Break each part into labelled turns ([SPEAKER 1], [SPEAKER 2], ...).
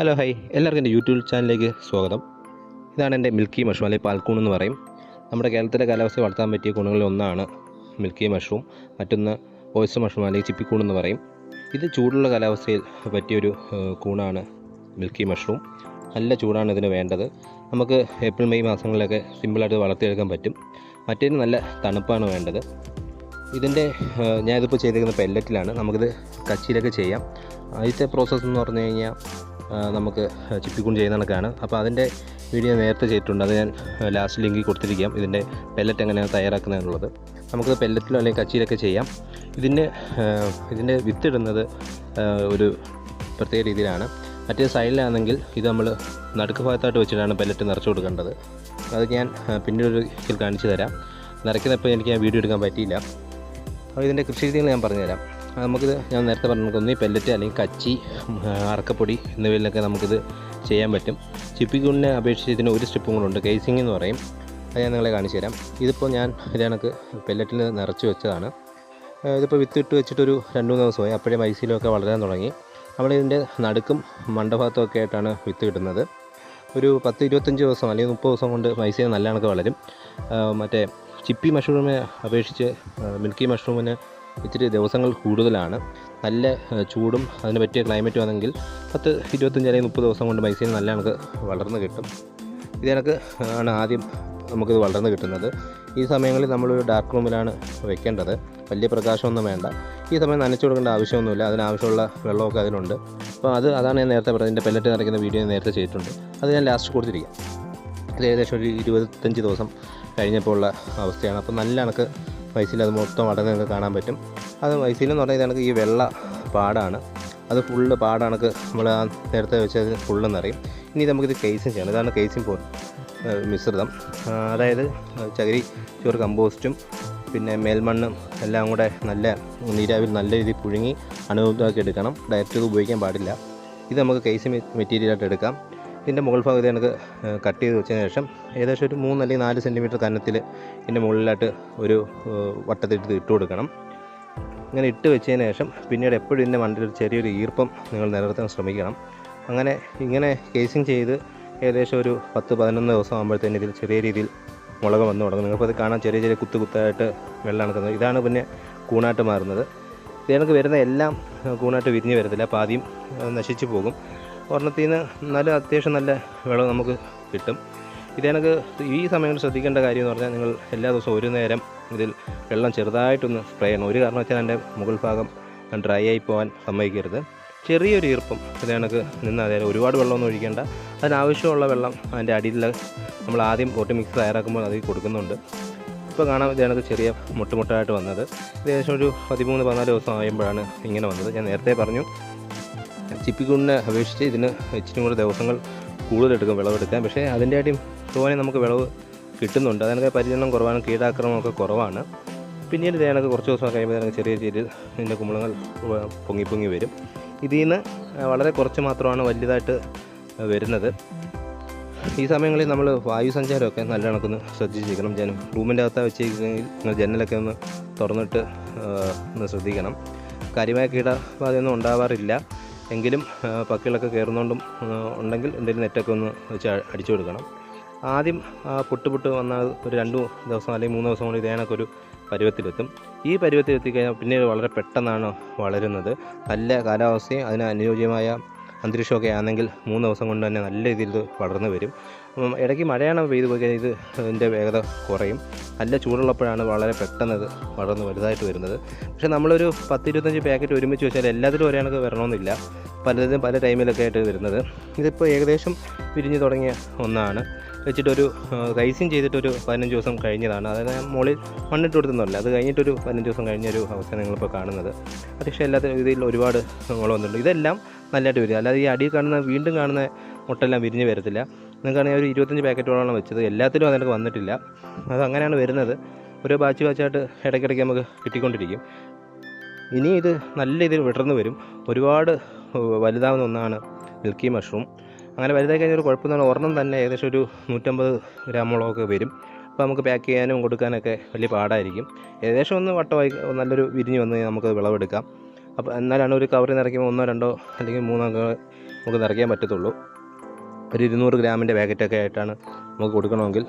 [SPEAKER 1] Hello high. എല്ലാവർക്കും എന്റെ YouTube ചാനലിലേക്ക് സ്വാഗതം. ഇതാണ് എന്റെ മിൽക്കി മഷ്റൂം അല്ലെങ്കിൽ പാൽക്കൂൺ എന്ന് പറയും. നമ്മുടെ കേരളത്തിലെ കാലാവസ്ഥ വളർത്താൻ പറ്റിയ ഗുണങ്ങളിൽ ഒന്നാണ് മിൽക്കി മഷ്റൂം. മറ്റൊന്ന് ഓയിസ് മഷ്റൂം അല്ലെങ്കിൽ ചിപ്പിക്കൂൺ എന്ന് പറയും. ഇത് ചൂടുള്ള കാലാവസ്ഥയിൽ പറ്റിയൊരു കൂണാണ് മിൽക്കി മഷ്റൂം. നല്ല ചൂടാണ് ഇതിന് വേണ്ടത്. നമുക്ക് ഏപ്രിൽ മെയ് മാസങ്ങളിലൊക്കെ സിമ്പിളായിട്ട് വളർത്തിയെടുക്കാൻ പറ്റും. മറ്റേതിന് നല്ല തണുപ്പാണ് വേണ്ടത്. ഇതിന്റെ ഞാനിതിപ്പോൾ ചെയ്തിരിക്കുന്ന പെല്ലറ്റിലാണ് നമുക്കിത് കച്ചിയിലൊക്കെ ചെയ്യാം. ആദ്യത്തെ പ്രോസസ്സ് എന്ന് പറഞ്ഞു കഴിഞ്ഞാൽ നമുക്ക് ചിപ്പിക്കൂൺ ചെയ്യുന്ന കണക്കാണ് അപ്പോൾ അതിന്റെ വീഡിയോ നേരത്തെ ചെയ്തിട്ടുണ്ട്. അത് ഞാൻ ലാസ്റ്റ് ലിങ്കിൽ കൊടുത്തിരിക്കാം. ഇതിന്റെ പെല്ലറ്റ് എങ്ങനെയാണ് തയ്യാറാക്കുന്നതെന്നുള്ളത്. നമുക്ക് പെല്ലറ്റിലോ അല്ലെങ്കിൽ കച്ചിയിലൊക്കെ ചെയ്യാം. ഇതിന് ആ, ഇതിന്റെ വിത്തിടുന്നത് ഒരു പ്രത്യേക രീതിയിലാണ്. മറ്റേ സൈഡിലാണെങ്കിൽ ഇത് നമ്മൾ നടുക്ക് ഭാഗത്തായിട്ട് വെച്ചിട്ടാണ് പെല്ലറ്റ് നിറച്ചു കൊടുക്കേണ്ടത്. അത് ഞാൻ ആ, പിന്നീട് ഒരു ഇതിൽ കാണിച്ചു തരാം. നിറയ്ക്കുന്നപ്പോൾ എനിക്ക് ഞാൻ വീഡിയോ എടുക്കാൻ പറ്റിയില്ല. അപ്പോൾ ഇതിന്റെ കൃഷി രീതികൾ ഞാൻ പറഞ്ഞുതരാം. നമുക്കിത് ഞാൻ നേരത്തെ പറഞ്ഞു നമുക്ക് ഒന്നീ പെല്ലറ്റ് അല്ലെങ്കിൽ കച്ചി അറക്കപ്പൊടി എന്നിവയിലൊക്കെ നമുക്കിത് ചെയ്യാൻ പറ്റും. ചിപ്പിക്കുണ്ണിനെ അപേക്ഷിച്ച് ഇതിന് ഒരു സ്റ്റെപ്പും കൂടെ ഉണ്ട്. കേസിംഗ് എന്ന് പറയും. അത് ഞാൻ നിങ്ങളെ കാണിച്ചു തരാം. ഇതിപ്പോൾ ഞാൻ ഇത് പെല്ലറ്റിൽ നിറച്ച് വെച്ചതാണ്. ഇതിപ്പോൾ വിത്തിട്ട് വെച്ചിട്ടൊരു രണ്ട് മൂന്ന് ദിവസമായി. അപ്പോഴേ മൈസിലൊക്കെ വളരാൻ തുടങ്ങി. നമ്മളിതിന്റെ നടുക്കും മണ്ടഭാഗത്തും ഒക്കെ ആയിട്ടാണ് വിത്ത് കിട്ടുന്നത്. ഒരു പത്ത് ഇരുപത്തഞ്ച് ദിവസം അല്ലെങ്കിൽ മുപ്പത് ദിവസം കൊണ്ട് മൈസീന നല്ല കണക്ക് വളരും. മറ്റേ ചിപ്പി മഷ്റൂമിനെ അപേക്ഷിച്ച് മിൽക്കി മഷ്റൂമിന് ഇത്തിരി ദിവസങ്ങൾ കൂടുതലാണ്. നല്ല ചൂടും അതിന് പറ്റിയ ക്ലൈമറ്റും ആണെങ്കിൽ പത്ത് ഇരുപത്തഞ്ച് അല്ലെങ്കിൽ മുപ്പത് ദിവസം കൊണ്ട് മൈസീന നല്ല കണക്ക് വളർന്ന് കിട്ടും. ഇത് കണക്ക് ആണ് ആദ്യം നമുക്കിത് വളർന്ന് കിട്ടുന്നത്. ഈ സമയങ്ങളിൽ നമ്മളൊരു ഡാർക്ക് റൂമിലാണ് വെക്കേണ്ടത്. വലിയ പ്രകാശമൊന്നും വേണ്ട. ഈ സമയം നനച്ചു കൊടുക്കേണ്ട ആവശ്യമൊന്നുമില്ല. അതിനാവശ്യമുള്ള വെള്ളമൊക്കെ അതിനുണ്ട്. അപ്പോൾ അത് അതാണ് ഞാൻ നേരത്തെ പറഞ്ഞത്. എന്റെ പെല്ലറ്റ് നിറയ്ക്കുന്ന വീഡിയോ ഞാൻ നേരത്തെ ചെയ്തിട്ടുണ്ട്. അത് ഞാൻ ലാസ്റ്റ് കൊടുത്തിരിക്കാം. ഇത് ഏകദേശം ഒരു ഇരുപത്തഞ്ച് ദിവസം കഴിഞ്ഞപ്പോൾ ഉള്ള അവസ്ഥയാണ്. അപ്പോൾ നല്ല കണക്ക് വൈസിൽ അത് മൊത്തം അടങ്ങ് നിങ്ങൾക്ക് കാണാൻ പറ്റും. അത് വയസ്സിലെന്ന് പറഞ്ഞാൽ ഇതാണ് ഈ വെള്ള പാടാണ്. അത് ഫുള്ള് പാടാണക്ക് നമ്മൾ ആ നേരത്തെ വെച്ചത് ഫുള്ള് നിറയും ഇനി നമുക്കിത് കേസിങ് ചെയ്യണം. ഇതാണ് കേസിങ് പോ മിശ്രിതം. അതായത് ചകിരി ചോറ് കമ്പോസ്റ്റും പിന്നെ മേൽമണ്ണും എല്ലാം കൂടെ നല്ല നീരാവിൽ നല്ല രീതിയിൽ പുഴുങ്ങി അണുവിതാക്കി എടുക്കണം. ഡയറക്റ്റ് ഉപയോഗിക്കാൻ പാടില്ല. ഇത് നമുക്ക് കേസ് മെറ്റീരിയലായിട്ട് എടുക്കാം. ഇതിന്റെ മുകൾ ഭാഗത്ത് നമുക്ക് കട്ട് ചെയ്ത് വെച്ചതിന് ശേഷം ഏകദേശം ഒരു മൂന്ന് അല്ലെങ്കിൽ നാല് സെന്റിമീറ്റർ കനത്തിൽ ഇതിന്റെ മുകളിലായിട്ട് ഒരു വട്ടത്തിട്ട് ഇട്ട് കൊടുക്കണം. ഇങ്ങനെ ഇട്ട് വെച്ചതിന് ശേഷം പിന്നീട് എപ്പോഴും ഇതിന്റെ മണ്ടിൽ ഒരു ചെറിയൊരു ഈർപ്പം നിങ്ങൾ നിലനിർത്താൻ ശ്രമിക്കണം. അങ്ങനെ ഇങ്ങനെ കേസിങ് ചെയ്ത് ഏകദേശം ഒരു പത്ത് പതിനൊന്ന് ദിവസം ആകുമ്പോഴത്തേന് ഇതിൽ ചെറിയ രീതിയിൽ മുളക് വന്നു തുടങ്ങും. നിങ്ങൾക്കത് കാണാൻ ചെറിയ ചെറിയ കുത്തു കുത്തായിട്ട് വെള്ളം നടക്കുന്നത് ഇതാണ് പിന്നെ കൂണായിട്ട് മാറുന്നത്. ഇത് കണക്ക് വരുന്ന എല്ലാം കൂണായിട്ട് വിരിഞ്ഞ് വരത്തില്ല. അപ്പോൾ ആദ്യം നശിച്ചു പോകും. ഒരെണ്ണത്തിൽ നിന്ന് നല്ല അത്യാവശ്യം നല്ല വിളവ് നമുക്ക് കിട്ടും. ഇതേനക്ക് ഈ സമയങ്ങളിൽ ശ്രദ്ധിക്കേണ്ട കാര്യം എന്ന് പറഞ്ഞാൽ നിങ്ങൾ എല്ലാ ദിവസവും ഒരു നേരം ഇതിൽ വെള്ളം ചെറുതായിട്ടൊന്ന് സ്പ്രേ ചെയ്യണം. ഒരു കാരണം വെച്ചാൽ എന്റെ മുകൾ ഭാഗം ഡ്രൈ ആയി പോകാൻ സമ്മതിക്കരുത്. ചെറിയൊരു ഈർപ്പം ഇത് കണക്ക് നിന്ന് അതായത് ഒരുപാട് വെള്ളമൊന്നും ഒഴിക്കേണ്ട. അതിനാവശ്യമുള്ള വെള്ളം അതിന്റെ അടിയിൽ നമ്മൾ ആദ്യം പൊട്ടി മിക്സ് തയ്യാറാക്കുമ്പോൾ അതിൽ കൊടുക്കുന്നുണ്ട്. ഇപ്പോൾ കാണാം ഇത് കണക്ക് ചെറിയ മുട്ടുമുട്ടായിട്ട് വന്നത്. ഏകദേശം ഒരു പതിമൂന്ന് പതിനാല് ദിവസം ആകുമ്പോഴാണ് ഇങ്ങനെ വന്നത്. ഞാൻ നേരത്തെ പറഞ്ഞു ചിപ്പിക്കുണ്ണിനെ അപേക്ഷിച്ച് ഇതിന് ഇച്ചിരി കൂടെ ദിവസങ്ങൾ കൂടുതലെടുക്കും വിളവെടുക്കാൻ. പക്ഷേ അതിന്റെ ആയിട്ടും തോനെ നമുക്ക് വിളവ് കിട്ടുന്നുണ്ട്. അതിനൊക്കെ പരിചരണം കുറവാണ് കീടാക്രമണമൊക്കെ കുറവാണ്. പിന്നീട് ഇതിനൊക്കെ കുറച്ച് ദിവസം കഴിയുമ്പോൾ ചെറിയ ചെറിയ ഇതിന്റെ കുമ്പളങ്ങൾ പൊങ്ങി പൊങ്ങി വരും. ഇതിൽ നിന്ന് വളരെ കുറച്ച് മാത്രമാണ് വലുതായിട്ട് വരുന്നത്. ഈ സമയങ്ങളിൽ നമ്മൾ വായു സഞ്ചാരമൊക്കെ നല്ല കണക്കൊന്ന് ശ്രദ്ധിച്ചിരിക്കണം. ജനം റൂമിന്റെ അകത്ത് വെച്ചിരിക്കുന്നെങ്കിൽ നിങ്ങൾ ജനലൊക്കെ ഒന്ന് തുറന്നിട്ട് ഒന്ന് ശ്രദ്ധിക്കണം. കാര്യമായ കീടബാധയൊന്നും ഉണ്ടാവാറില്ല. എങ്കിലും പക്കികളൊക്കെ കയറുന്നതുകൊണ്ടും ഉണ്ടെങ്കിൽ എന്തെങ്കിലും നെറ്റൊക്കെ ഒന്ന് വെച്ച് അടിച്ചു കൊടുക്കണം. ആദ്യം പുട്ട് വന്നാൽ ഒരു രണ്ട് ദിവസം അല്ലെങ്കിൽ മൂന്ന് ദിവസം കൊണ്ട് ഇതേണൊക്കെ ഒരു പരുവത്തിലെത്തും. ഈ പരുവത്തിലെത്തിക്കഴിഞ്ഞാൽ പിന്നെ വളരെ പെട്ടെന്നാണ് വളരുന്നത്. നല്ല കാലാവസ്ഥയും അതിന് അനുയോജ്യമായ അന്തരീക്ഷമൊക്കെ ആണെങ്കിൽ മൂന്ന് ദിവസം കൊണ്ട് തന്നെ നല്ല രീതിയിൽ വളർന്നു വരും. ഇടയ്ക്ക് മഴയാണ് പെയ്തു പോയി കഴിഞ്ഞാൽ ഇത് ഇതിന്റെ വേഗത കുറയും. നല്ല ചൂടുള്ളപ്പോഴാണ് വളരെ പെട്ടെന്ന് ഇത് വളർന്ന് വലുതായിട്ട് വരുന്നത്. പക്ഷേ നമ്മളൊരു പത്ത് ഇരുപത്തഞ്ച് പാക്കറ്റ് ഒരുമിച്ച് വെച്ചാൽ എല്ലാത്തിലും ഒരേ കണക്ക് വരണമെന്നില്ല. പലതിലും പല ടൈമിലൊക്കെ ആയിട്ട് വരുന്നത്. ഇതിപ്പോൾ ഏകദേശം വിരിഞ്ഞ് തുടങ്ങിയ ഒന്നാണ്. വെച്ചിട്ടൊരു റൈസിങ് ചെയ്തിട്ടൊരു പതിനഞ്ച് ദിവസം കഴിഞ്ഞതാണ്. അതായത് ഞാൻ മുകളിൽ മണ്ണിട്ട് കൊടുത്തൊന്നുമല്ല. അത് കഴിഞ്ഞിട്ടൊരു പതിനഞ്ച് ദിവസം കഴിഞ്ഞൊരു അവസ്ഥ നിങ്ങളിപ്പോൾ കാണുന്നത്. പക്ഷേ എല്ലാ രീതിയിൽ ഒരുപാട് മുള വന്നിട്ടുണ്ട്. ഇതെല്ലാം നല്ലതായിട്ട് വരിക അല്ലാതെ ഈ അടിയിൽ കാണുന്ന വീണ്ടും കാണുന്ന മുട്ടെല്ലാം വിരിഞ്ഞ് വരത്തില്ല. നിങ്ങൾക്കാണെങ്കിൽ ഒരു ഇരുപത്തഞ്ച് പാക്കറ്റോളാണ് വെച്ചത്. എല്ലാത്തിലും അതിനൊക്കെ വന്നിട്ടില്ല. അത് അങ്ങനെയാണ് വരുന്നത്. ഒരു ബാച്ച് ബാച്ചായിട്ട് ഇടയ്ക്കിടയ്ക്ക് നമുക്ക് കിട്ടിക്കൊണ്ടിരിക്കും. ഇനി ഇത് നല്ല രീതിയിൽ വിടർന്ന് വരും. ഒരുപാട് വലുതാവുന്ന ഒന്നാണ് മിൽക്കി മഷ്റൂം. അങ്ങനെ വലുതായി കഴിഞ്ഞാൽ ഒരു കുഴപ്പമൊന്നും ഒരെണ്ണം തന്നെ ഏകദേശം ഒരു നൂറ്റമ്പത് ഗ്രാമോളമൊക്കെ വരും. അപ്പോൾ നമുക്ക് പാക്ക് ചെയ്യാനും കൊടുക്കാനൊക്കെ വലിയ പാടായിരിക്കും. ഏകദേശം ഒന്ന് വട്ടമായി നല്ലൊരു വിരിഞ്ഞ് വന്ന് നമുക്ക് വിളവെടുക്കാം. അപ്പോൾ എന്നാലാണ് ഒരു കവറിൽ നിറയ്ക്കുമ്പോൾ ഒന്നോ രണ്ടോ അല്ലെങ്കിൽ മൂന്നോ നമുക്ക് നിറയ്ക്കാൻ പറ്റത്തുള്ളൂ. ഒരു ഇരുന്നൂറ് ഗ്രാമിന്റെ പാക്കറ്റൊക്കെ ആയിട്ടാണ് നമുക്ക് കൊടുക്കണമെങ്കിൽ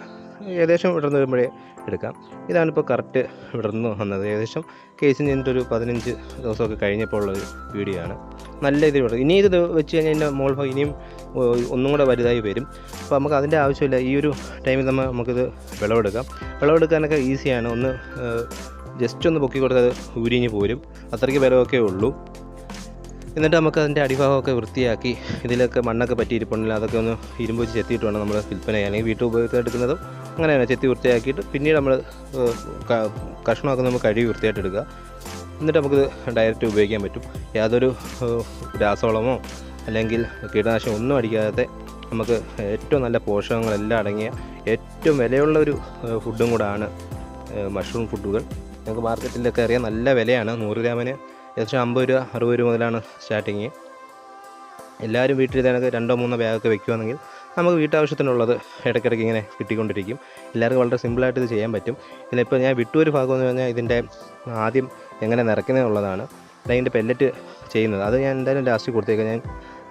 [SPEAKER 1] ഏകദേശം വിടർന്ന് വരുമ്പോഴേ എടുക്കാം. ഇതാണിപ്പോൾ കറക്റ്റ് വിടർന്ന് വന്നത്. ഏകദേശം കേസിന് ചെന്നിട്ടൊരു പതിനഞ്ച് ദിവസമൊക്കെ കഴിഞ്ഞപ്പോൾ ഉള്ളൊരു വീഡിയോ ആണ് നല്ല ഇതിൽ വിടർന്നു ഇനി ഇത് വെച്ച് കഴിഞ്ഞാൽ ഇതിന്റെ മോൾ ഇനിയും ഒന്നും കൂടെ വലുതായി വരും. അപ്പോൾ നമുക്ക് അതിന്റെ ആവശ്യമില്ല. ഈ ഒരു ടൈമിൽ നമ്മൾ നമുക്കിത് വിളവെടുക്കാം. വിളവെടുക്കാനൊക്കെ ഈസിയാണ്. ഒന്ന് ജസ്റ്റ് ഒന്ന് പൊക്കി കൊടുത്താൽ അത് ഉരിഞ്ഞ് പോരും. അത്രയ്ക്ക് ബലമൊക്കെ ഉള്ളൂ. എന്നിട്ട് നമുക്ക് അതിന്റെ അടിഭാഗമൊക്കെ വൃത്തിയാക്കി ഇതിലൊക്കെ മണ്ണൊക്കെ പറ്റിയിരിപ്പുണ്ടെങ്കിൽ അതൊക്കെ ഒന്ന് ഇരുമ്പ് വെച്ച് ചെത്തിയിട്ട് വേണം നമ്മൾ വിൽപ്പന അല്ലെങ്കിൽ വീട്ടിൽ ഉപയോഗത്തിന് എടുക്കുന്നതും അങ്ങനെയാണ് ചെത്തി വൃത്തിയാക്കിയിട്ട് പിന്നീട് നമ്മൾ കഷ്ണമൊക്കെ നമുക്ക് കഴുകി വൃത്തിയായിട്ട് എടുക്കുക. എന്നിട്ട് നമുക്ക് ഡയറക്റ്റ് ഉപയോഗിക്കാൻ പറ്റും. യാതൊരു രാസവളമോ അല്ലെങ്കിൽ കീടനാശിനി ഒന്നും അടിക്കാതെ നമുക്ക് ഏറ്റവും നല്ല പോഷകങ്ങളെല്ലാം അടങ്ങിയ ഏറ്റവും വിലയുള്ള ഒരു ഫുഡും കൂടാണ് മഷ്റൂം ഫുഡുകൾ നമുക്ക് മാർക്കറ്റിലൊക്കെ അറിയാം നല്ല വിലയാണ്. നൂറ് ഗ്രാമിന് ഏകദേശം അമ്പത് രൂപ അറുപത് രൂപ മുതലാണ് സ്റ്റാർട്ടിങ് എല്ലാവരും വീട്ടിൽ ഇതിനകത്ത് രണ്ടോ മൂന്നോ ബാഗൊക്കെ വെക്കുകയാണെങ്കിൽ നമുക്ക് വീട്ടാവശ്യത്തിനുള്ളത് ഇടയ്ക്കിടയ്ക്ക് ഇങ്ങനെ കിട്ടിക്കൊണ്ടിരിക്കും. എല്ലാവർക്കും വളരെ സിമ്പിളായിട്ട് ഇത് ചെയ്യാൻ പറ്റും. ഇതിലിപ്പോൾ ഞാൻ വിട്ടൊരു ഭാഗം എന്ന് പറഞ്ഞാൽ ഇതിന്റെ ആദ്യം എങ്ങനെ നിറയ്ക്കുന്നതെന്നുള്ളതാണ് അതിന്റെ പെല്ലറ്റ് ചെയ്യുന്നത്. അത് ഞാൻ എന്തായാലും ലാസ്റ്റ് കൊടുത്തേക്കാം. ഞാൻ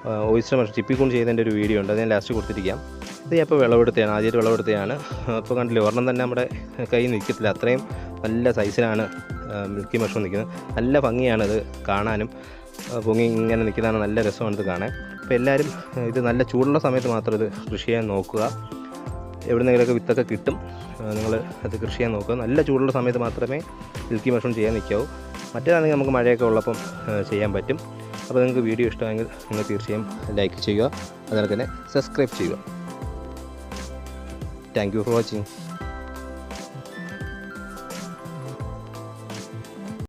[SPEAKER 1] ഓയിസ്റ്റർ മഷ് ചിപ്പിക്കൊണ്ട് ചെയ്തതിന്റെ ഒരു വീഡിയോ ഉണ്ട്. അത് ഞാൻ ലാസ്റ്റ് കൊടുത്തിരിക്കാം. ഇത് ഞാൻ ഇപ്പോൾ വിളവെടുത്തതാണ്. ആദ്യമായിട്ട് വിളവെടുത്തതാണ്. അപ്പോൾ കണ്ടില്ലേ ഒരെണ്ണം തന്നെ നമ്മുടെ കൈ നിൽക്കത്തില്ല. അത്രയും നല്ല സൈസിലാണ് മിൽക്കി മഷ്റൂം നിൽക്കുന്നത്. നല്ല ഭംഗിയാണത് കാണാനും പൊങ്ങി ഇങ്ങനെ നിൽക്കുന്നതാണ് നല്ല രസമാണ് ഇത് കാണാൻ അപ്പോൾ എല്ലാവരും ഇത് നല്ല ചൂടുള്ള സമയത്ത് മാത്രം ഇത് കൃഷി ചെയ്യാൻ നോക്കുക. എവിടുന്നെങ്കിലൊക്കെ വിത്തൊക്കെ കിട്ടും നിങ്ങൾ അത് കൃഷി ചെയ്യാൻ നോക്കുക. നല്ല ചൂടുള്ള സമയത്ത് മാത്രമേ മിൽക്കി മഷ്റൂം ചെയ്യാൻ നിൽക്കാവൂ. മറ്റേതാണെങ്കിൽ നമുക്ക് മഴയൊക്കെ ഉള്ളപ്പം ചെയ്യാൻ പറ്റും. അപ്പോൾ നിങ്ങൾക്ക് വീഡിയോ ഇഷ്ടമെങ്കിൽ നിങ്ങൾ തീർച്ചയായും ലൈക്ക് ചെയ്യുക. അതുപോലെ തന്നെ സബ്സ്ക്രൈബ് ചെയ്യുക. Thank you for watching